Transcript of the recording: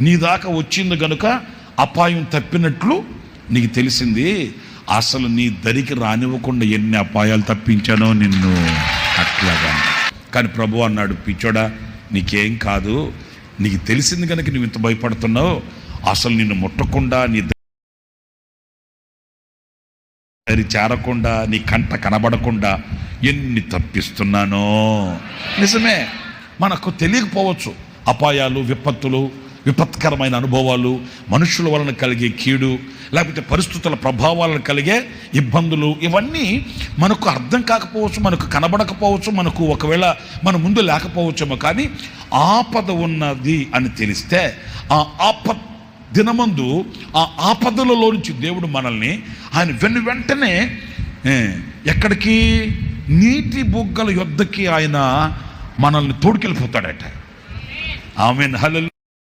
నీ దాకా వచ్చింది గనుక అపాయం తప్పినట్లు నీకు తెలిసింది. అసలు నీ దరికి రానివ్వకుండా ఎన్ని అపాయాలు తప్పించానో నిన్ను అట్లాగా. కానీ ప్రభు అన్నాడు పిచ్చోడా నీకేం కాదు. నీకు తెలిసింది కనుక నువ్వు ఇంత భయపడుతున్నావు. అసలు నిన్ను ముట్టకుండా నీ దరి చేరకుండా నీ కంట కనబడకుండా ఎన్ని తప్పిస్తున్నానో. నిజమే మనకు తెలియకపోవచ్చు. అపాయాలు విపత్తులు విపత్కరమైన అనుభవాలు మనుషుల వలన కలిగే కీడు లేకపోతే పరిస్థితుల ప్రభావాలను కలిగే ఇబ్బందులు ఇవన్నీ మనకు అర్థం కాకపోవచ్చు మనకు కనబడకపోవచ్చు మనకు ఒకవేళ మన ముందు లేకపోవచ్చేమో కానీ ఆపద ఉన్నది అని తెలిస్తే ఆ ఆపద దినమందు ఆ ఆపదలలో నుంచి దేవుడు మనల్ని ఆయన వెను వెంటనే ఎక్కడికి? నీటి బుగ్గల యొద్దకి ఆయన మనల్ని తోడుకెళ్ళిపోతాడట. ఆమె హలలు